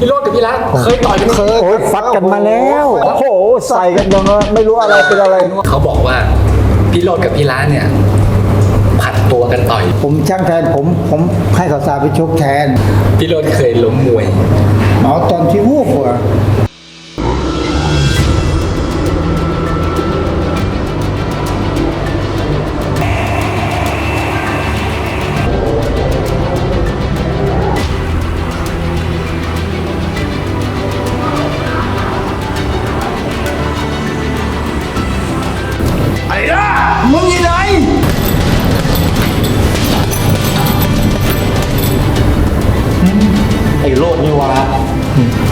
พี่โรดกับพี่รักเคยต่อยกันเคยโอ้ยฟัดกันมาแล้ว โอ้โหใส่กันยังไม่รู้อะไรเป็นอะไร เขาบอกว่าพี่โรดกับพี่รักเนี่ยผัดตัวกันต่อยผมช่างแทนผมผมให้เขาสาไปชกแทนพี่โรดเคยล้มมวยหมอตอนที่วูบหัว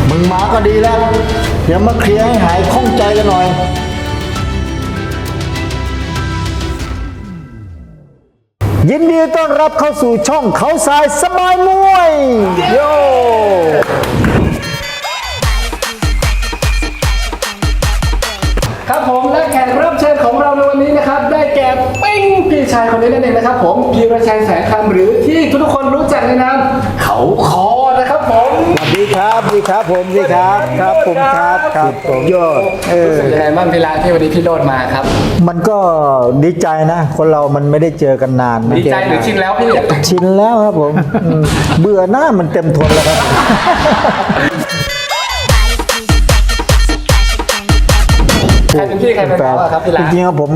มึงมาก็ดีแล้ว เดี๋ยวมาเคลียร์ให้หายข้องใจกันหน่อย ยินดีต้อนรับเข้าสู่ช่องเขาสายสบายมวย โย ได้แก่ปิ้งพี่ชายคนนี้นั่นเองนะครับ ผมพีรชัยแสงคำหรือที่ทุกๆคนรู้จักในนามเขาคอนะครับผม สวัสดีครับสวัสดีครับผมสวัสดีครับครับผมครับครับผมยอดเออรู้สึกยังไงบ้างพี่รักที่วันนี้พี่โรดมาครับ มันก็ดีใจนะ คนเรามันไม่ได้เจอกันนานนะดีใจหรือชินแล้วพี่ชินแล้วครับผมอืมเบื่อหน้ามันเต็มทนแล้วครับ ใครเป็นพี่ใครเป็นน้องอะครับพี่จรักริงๆแล้วผม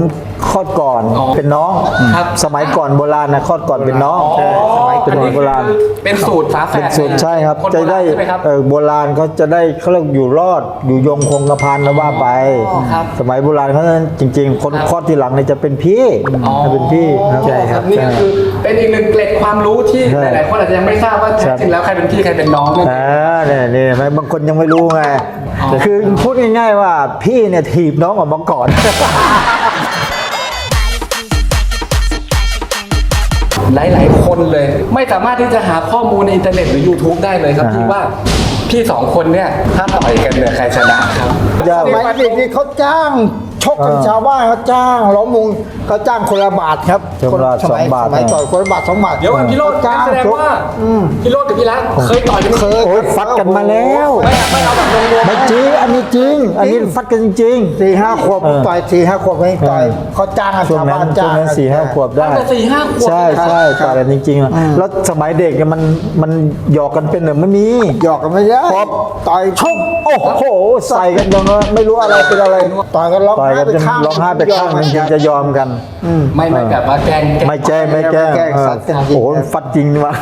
คลอดก่อนอ๋อเป็นน้อง ครับ สมัยก่อนโบราณนะคลอดก่อนเป็นน้องใช่สมัยเป็นอันนี้โบราณคือเป็นสูตรฝาแฝเป็นดสูตรใช่ครับคนจะโบราได้ณใช่ไหมครับ เออโบราณเขาจะได้เขาเรียกอยู่รอดอยู่ยงคงกระพันนะว่าไป อ๋อครับสมัยโบราณเขานั้นจริง ๆ คนครับ คลอดทีหลังเนี่ยจะเป็นพี่อ๋อจะเป็นพี่ครับใช่ครับ นี่ก็คือเป็นอีกหนึ่งเกล็ดความรู้ที่ใช่หลายๆคนอาจจะยังไม่ทราบว่าแท้จริงแล้วใครเป็นพี่ใครเป็นน้องนั่นเองอ่าเนี่ยเนี่ยเห็นไหมบางคนยังไม่รู้ไง อ๋อ คือพูดง่ายๆว่าพี่เนี่ยถีบน้องออกมาก่อน หลาย ๆ คนเลย ไม่สามารถที่จะหาข้อมูลในอินเทอร์เน็ตหรือ YouTube ได้เลยครับอ่าฮะ ที่ว่า พี่สองคนเนี่ยถ้าต่อยกันเนี่ยใครชนะครับจะสมัยเด็กนี่เขาจ้างชกกันชาวบ้านเขาจ้างล้อมวงเขาจ้างคนละบาทครับคนละสมัยสองบาทสมัยก่อนคนละบาทสองบาทเดี๋ยวก่อนพี่โรดเขาจ้างแสดงชกว่าพี่โรดกับพี่รักเคยต่อยกันเคยโอ้ยฟัดกันมาแล้วไม่ไม่เอาแบบรวมไม่จริงอันนี้จริง อันนี้ฟัดกันจริงสี่ห้าขวบเออต่อยสี่ห้าขวบไม่ต่อยเออเขาจ้างกันช่วงชาวนั้บ้านนช่จ้าวงงนั้นสี่ห้าขวบๆได้ตั้งแต่สี่ห้าขวบใช่นะครับใช่ต่อยกันจริงๆอะแล้วสมัยเด็กเนี่ยมันมันหยอกกันเป็นหรือไม่มีหยอกกันไม่ได้พอต่อยชกโอ้โห ใส่กันยังไม่รู้อะไรเป็นอะไรต่อยกันร้องต่อยไห้กันไปจนข้างร้องไห้ไปข้างหนึงถึงจะยอมกันไม่ไม่แบบว่าแกล้งไม่แก้ไม่แก้ไม่แกล้งเออสัตว์กันจริงโอ้โหฟัดจริงว่ะ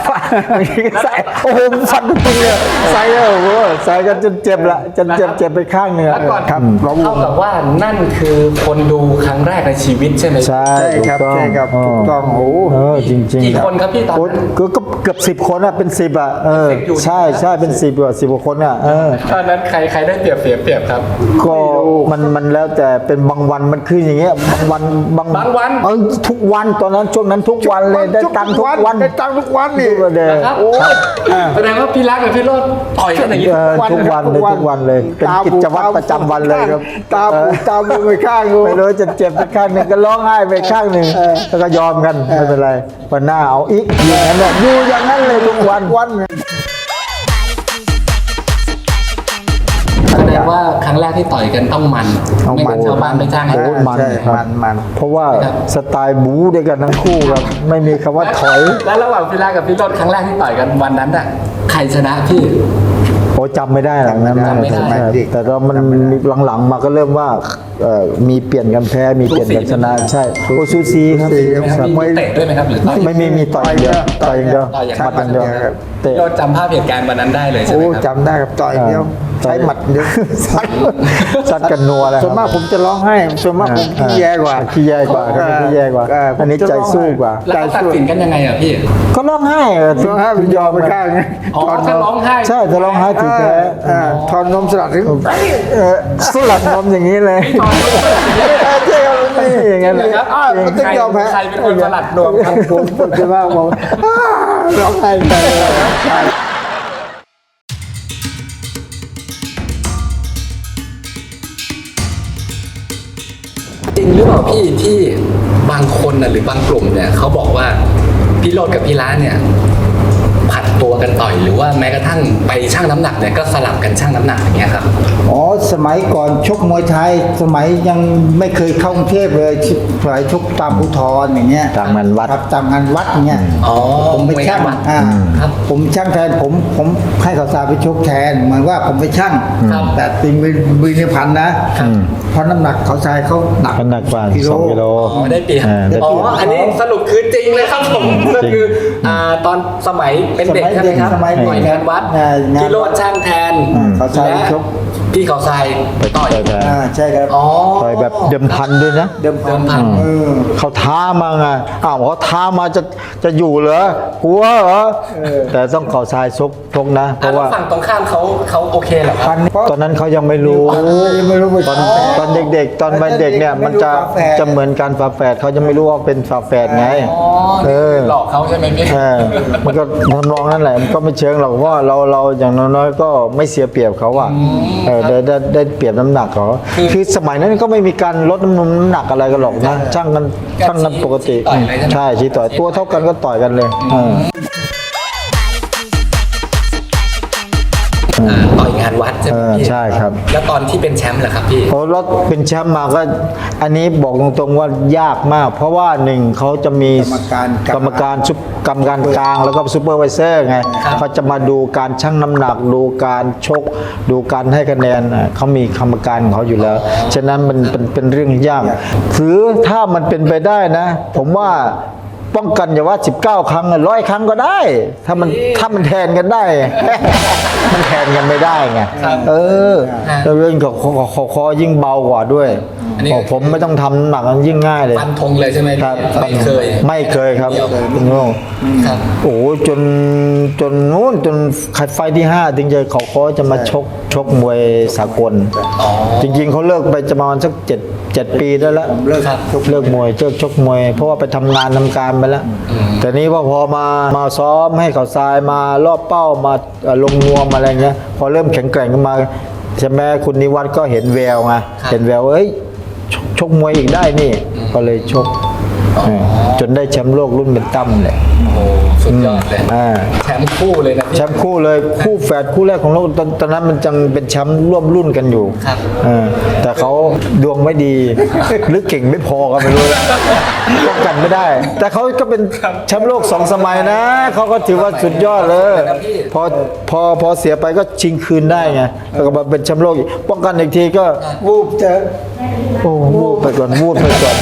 ใส่โอ้โหฟัดจริงเลยใส่เลยโอ้โหใส่กันจนเจ็บละจนเจ็บเจ็บไปข้างหนึงแล้วอะก่อนครับเท่ากับว่านั่นคือคนดูครั้งแรกในชีวิตใช่ไหม ใช่ใช่ครับถูกต้องใช่ครับถูกต้องโอ้โห เออจริงจริงกี่คนครับพี่ตอนโอ้นั้นก็ก็เกือบสิบคนอะเป็นสิบอะเออเป็น10อยู่ใช่ใช่เป็นสิบกว่าสิบกว่าคนอะเออตอนนั้นใครใครได้เปรียบเสียเปรียบครับ ก็มันมันแล้วแต่เป็นบางวันมันคืออย่างเงี้ยบางวันบางบางวันเออทุกวันตอนนั้นช่วงนั้นทุกวันเลยได้ตังค์ทุกวันได้ตังค์ทุกวันนี่ทุกวันเลยนะครับครับแสดงว่าพี่รักกับพี่โรดต่อยกันอย่างนี้เออทุกวันเลยทุกวันเลยเป็นกิจวัตรประจำวันเลยครับตาเอปูอตาปูไปข้างกูไม่รู้จะเจ็บไปข้างหนึ่งก็ร้องไห้ไปข้างหนึ่งแล้วก็ยอมกันไม่เป็นไรวันหน้าเอาอีกอยู่อย่างนั้นแหละอยู่อย่างนั้นเลยทุกวันวัน ดงว่าครั้งแรกที่ต่อยกันต้องมันต้องไม่มัน งั้นชาวบ้านไม่จ้างให้ โอ้ต่อยมัน ใช่ครับมันมันเพราะว่าครับ สไตล์บู๊ด้วยกันทั้งคู่ครับ ไม่มีคำว่าถอย แล้วระหว่างพี่รักกับพี่โรดครั้งแรกที่ต่อยกันวันนั้นน่ะใครชนะพี่ โอ้จำไม่ได้หรอกนะจำไม่ได้ ใช่แต่เรามันมีหลังๆมาก็เริ่มว่าเอ่อมีเปลี่ยนกันแพ้มีเปลี่ยนกันชนะใช่โอซูซีครับซูซีครับครับมีเตะด้วยไหมครับหรือต่อย ไม่มีมีต่อยอย่างเดียวต่อยอย่างเดียวต่อยอย่างหมัดอย่างเดียวครับเตะเราจำภาพเหตุการณ์วันนั้นได้เลยใช่ไหโอ้มครับ จำได้ครับต่อยเดียวต่อยใช้หมัดเดียวซัดกันนัวแล้วส่วนมากผมจะร้องไห้ส่วนมากผมขี้แย่กว่าขี้แย่กว่าครับขี้แย่กว่าเอันนี้ใจสู้กว่า แล้วเขาตัดสินกันยังไงอะพี่ ก็ร้องไห้อะร้องไห้ผมยอมไปข้างนึงอ๋อถ้าร้องไห้ ใช่จะร้องไห้ถึงแพ้อ่าถอนนมสลัดถึงเออสลัดนมอย่างนี้เลยตอนนี้ใช่ครับนี่อย่างนั้นเลยครับอ้าวมันต้องยอมแพ้ใครเป็นคนสลัดนวมครับผมผมจะว่าผมอ้าร้องไห้ไปเลยใช่จริงหรือเปล่าพี่ที่บางคนน่ะหรือบางกลุ่มเนี่ยเขาบอกว่าพี่โรดกับพี่ร้านเนี่ย ผัดตัวกันต่อย หรือว่าแม้กระทั่งไปชั่งน้ำหนักเนี่ยก็สลับกันชั่งน้ำหนักอย่างเงี้ยครับอ๋อสมัยก่อนชกมวยไทย สมัยยังไม่เคยเข้ากรุงเทพเลยสมัยชกตามภูทรอย่างเงี้ยตามงานวัด ครับตามงานวัดอย่างเงี้ย อ๋อผมไปช่างมวยงานวัดอ่าครับ ผมช่างแทนผมผมให้เขาตาไปชกแทนเหมือนว่าผมไปช่างครับ แต่ติงเป็นบินพันนะเพราะน้ำหนักเขาชายเขาหนักน้ำหนักกว่าสองกิโล อ๋อได้เปรียบอ่าได้อ๋อเปรียบอันนี้สรุปคือจริงเลยครับผมก็คืออ่าตอนสมัยเป็นเด็กใช่ไหมครับสมัยเด็ก ต่อยงานวัดอ่างานวัดพี่โรดช่างแทน อืม เขาใช้และ ชก พี่เขาทรายต่อยต่อยอ่าใช่ครับอ๋อต่อยแบบเดิมพันด้วยนะ เดิมเดิมพัน เออเขาท้ามาไง อ้าวเขาท้ามาจะจะอยู่เหรอกลัวเหรอ แต่ต้องเข่าทรายซกทกนะ เพอะราะแล้วว่า ฝั่งตรงข้ามเขาเขาโอเคเหรอครับ พันเพราะตอนนั้นเขายังไม่รู้ ยังไม่รู้ว่า ตอนฝาแฝดตอนเด็กๆ ตอนวัยเด็กเนี่ย มันจะไม่รู้ฝาแฝด จะเหมือนกันฝาแฝดเขาจะไม่รู้ว่าเป็นฝาแฝดไง อ๋อเอนี่อคือหลอกเขาใช่ไหมพี่ เออมันก็ทำนองนั่นแหละ มันก็ไม่เชิงหรอกเพราะว่าเราเราอย่างน้อยๆก็ไม่เสียเปรียบเขาอะเออได้ได้ได้เปรียบน้ำหนักเขาคือสมัยนั้นก็ไม่มีการลดน้ำหนักอะไรกันหรอกนะช่างกันช่างกันปกติต่อยเลยใช่ไหมใช่ชี้ต่อยตัวเท่ากันก็ต่อยกันเลยเออ อ่าต่อย งานวัดใช่ไหมเออพี่ใช่ครับ แล้วตอนที่เป็นแชมป์ล่ะครับพี่พอรถเป็นแชมป์มาก็ อันนี้บอกตรงๆว่ายากมาก เพราะว่าหนึ่งเขาจะมีกรรมการกรรมการซุปกรรมการกลางแล้วก็ซูเปอร์ไวเซอร์ไงครับ เขาจะมาดูการชั่งน้ำหนัก ดูการชก ดูการให้คะแนนอะเขามีกรรมการของเขาอยู่แล้ว ฉะนั้นมันเป็นเป็นเรื่องยากหรือถ้ามันเป็นไปได้นะ ผมว่า ป้องกันอย่าว่า 19 ครั้งร้อยครั้งก็ได้ ถ้ามันถ้ามันแทนกันได้ มันแทนกันไม่ได้ไงครับเออครับแล้วเรื่องของคอคอคอยิ่งเบากว่าด้วยอันนี้บอกผมไม่ต้องทำน้ำหนักมันยิ่งง่ายเลยฟันธงเลยใช่ไหมครับพี่ไม่เคย ไม่เคยครับเดียวคุณโง่ครับโอ้โหจนจนนู้นจนขัดไฟที่ห้าถึงจะเขาเขาจะมาชกชกมวยสากลอ๋อจริง ๆเขาเลิกไปจะประมาณสักเจ็ดเจ็ดปีได้แล้วเลิกครับชกเลิกมวยเลิกชกมวย เพราะว่าไปทำงานทำการไปแล้ว แต่นี้ว่าพอมามาซ้อมให้เขาทรายมารอบเป้ามาเอ่อลงนวมอะไรเงี้ย พอเริ่มแข็งแกร่งขึ้นมาใช่ไหมคุณนิวัฒน์ก็เห็นแววไงครับเห็นแววเอ้ยชกชกมวยอีกได้นี่ ก็เลยชกเออจนได้แชมป์โลกรุ่นเป็นตั้มเลยโอ้โห สุดยอดเลยอ่าแชมป์คู่เลยนะพี่ แชมป์คู่เลยคู่แฝดคู่แรกของโลกตอนตอนนั้นมันจังเป็นแชมป์ร่วมรุ่นกันอยู่ครับ เออแต่เขาดวงไม่ดี หรือเก่งไม่พอก็ไม่รู้นะป้องกันไม่ได้ แต่เขาก็เป็นแชมป์โลกสองสมัยนะเขาก็ถือว่าสุดยอดเลย พอพอพอเสียไปก็ชิงคืนได้ไงแล้วก็มาเป็นแชมป์โลกอีกป้องกันอีกทีก็ วูบเจอโอ้วูบไปก่อนวูบไปก่อน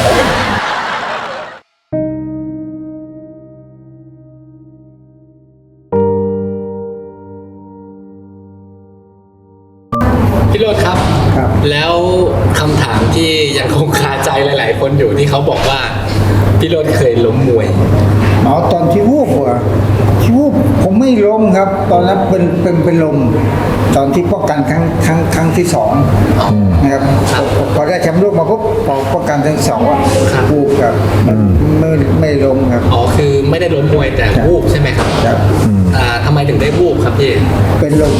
นเป็นเป็นลมตอนที่ป้องกันครั้งครั้งครั้งที่สองนะครับพอพอได้แชมป์โลกมาปุ๊บพอป้องกันครั้งที่สองว่าครับวูบครับไม่ไม่ล้มครับอ๋อคือไม่ได้ล้มมวยแต่วูบใช่ไหมครับครับอ่าทำไมถึงได้วูบครับพี่เป็นลม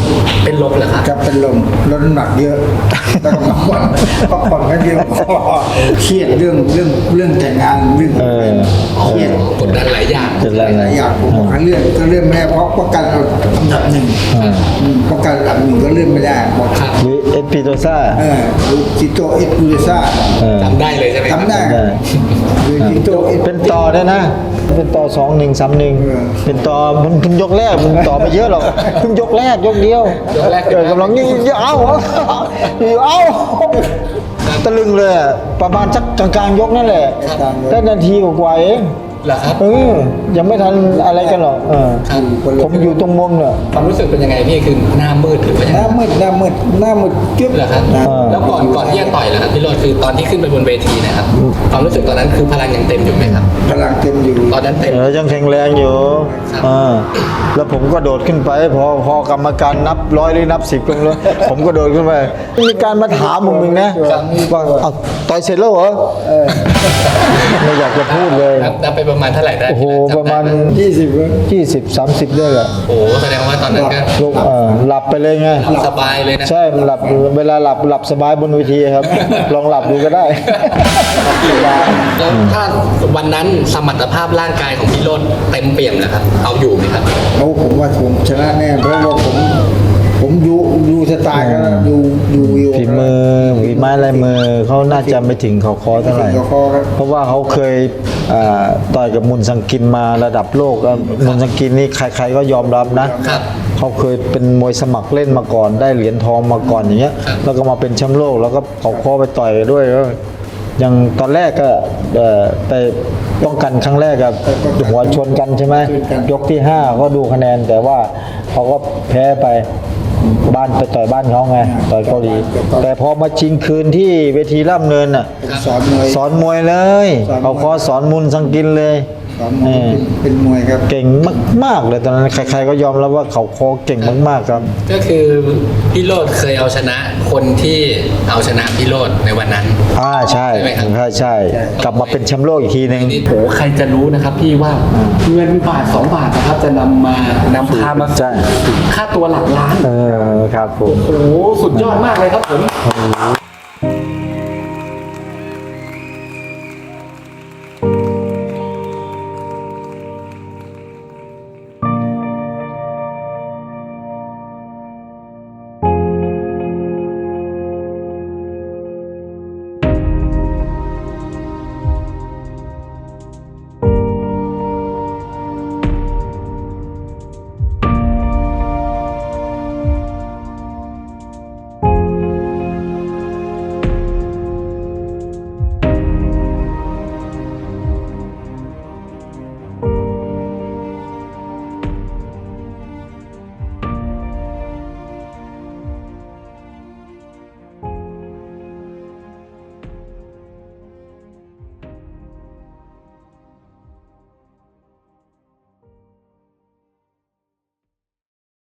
เป็นลมเหรอครับครับเป็นลมลดน้ำหนักเยอะแล้วก็พักผ่อนพักผ่อนไม่เพียงพอเครียดเรื่องเรื่องเรื่องแต่งงานเรื่องเออเครียดกดดันหลายอย่างจะหแล้วลายๆอย่างผมบอกให้เลื่อนก็เลื่อนไม่ได้เพราะป้องกันเราอันดับหนึ่งอืมป้องกันอันดับหนึ่งก็เลื่อนไม่ได้บอกครับหรือเอสปีโตซ่าเออจิโตเอสปูเรซ่าเออจำได้เลยใช่ไหมครับทำได้ได้หรือจิโตเอสเป็นต่อด้วยนะ เป็นต่อสองหนึ่งสามหนึ่งเออเป็นต่อมันเพิ่งยกแรกมันต่อไปเยอะหรอกเพิ่งยกแรกยกเดียวยกแรกเออกำลังยิ่งเอาเอาเอาตะลึงเลยอะประมาณสักกลางๆยกนั่นแหละได้นาทีกว่าๆเอง เหรอครับเออยังไม่ทันอะไรกันหรอกเออครับผมอยู่ตรงมุมเนี่ยความรู้สึกเป็นยังไงพี่คือหน้ามืดหรือว่ายังหไงน้ามืดหน้ามืดหน้ามืดจึ๊บเหรอครับนะแล้วก่อนก่อนที่จะต่อยเหรอครับพี่โรดคือตอนที่ขึ้นไปบนเวทีนะครับความรู้สึกตอนนั้นคือพลังยังเต็มอยู่ไหมครับพลังเต็มอยู่ตอนนั้นเต็ม เออยังแข็งแรงอยู่ครับอ่าแล้วผมก็โดดขึ้นไป พอพอกรรมการนับร้อยหรือนับสิบกันเลยผมก็โดดขึ้นไปมีการมาถามผมมึงนะว่าเอาต่อยเสร็จแล้วเหรอไม่อยากจะพูดเลย นับนับไปบประมาณเท่าไหร่ได้โอ้โหจำได้ประมาณไหยี่สิบครับยี่สิบสามสิบได้แหละโอ้โหแสดงว่าตอนนั้นก็ลูกเออหลับไปเลยไง สบายเลยนะ ใช่มันหลับเวลาหลับหลับสบายบนเวทีครับ ลองหลับดูก็ได้ แล้วถ้าวันนั้นสมรรถภาพร่างกายของพี่โรดเต็มเปี่ยมนะครับ เอาอยู่ไหมครับ โอ้ผมว่าผมชนะแน่เพราะว่าผม ผมอยู่อยู่สไตล์กันอยู่อยู่อยู่ฝีมือฝีไม้ลายมือเขาน่าจะไม่ถึงเขาคอเท่าไหร่ถึงเขาคอครับเพราะว่าเขาเคยอ่าต่อยกับมุนสังกินมาระดับโลกแล้วมุนสังกินนี่ใคร ๆ ก็ยอมรับนะครับเขาเคยเป็นมวยสมัครเล่นมาก่อน ได้เหรียญทองมาก่อนอย่างเงี้ยครับแล้วก็มาเป็นแชมป์โลกแล้วก็เขาคอไปต่อยด้วยแล้วอย่างตอนแรกก็เอ่อไปป้องกันครั้งแรกกับหัวชนกันใช่ไหมยกที่ห้าก็ดูคะแนนแต่ว่าเขาก็แพ้ไป บ้านไปต่อยบ้านเขาไงต่อยเกาหลีแต่พอมาชิงคืนที่เวทีร่ำเนินอะผมสอนมวยสอนมวยเลยสอนมวยเขาขอสอนมุนสังกินเลย สอนมวยเป็นเป็นมวยครับ เก่งมาก ๆ เลยตอนนั้นใคร ๆ ก็ยอมรับว่าเขาคอเก่งมาก ๆ ครับ ก็คือพี่โรดเคยเอาชนะคนที่เอาชนะพี่โรดในวันนั้น อ่าใช่ใช่ไหมครับ ใช่ใช่ กลับมาเป็นแชมป์โลกอีกทีหนึ่งโอ้โหใครจะรู้นะครับพี่ว่าเงินบาทสองบาทนะครับจะนำมานำพามาใช่ค่าตัวหลักล้าน เออครับผม โอ้โหสุดยอดมากเลยครับผม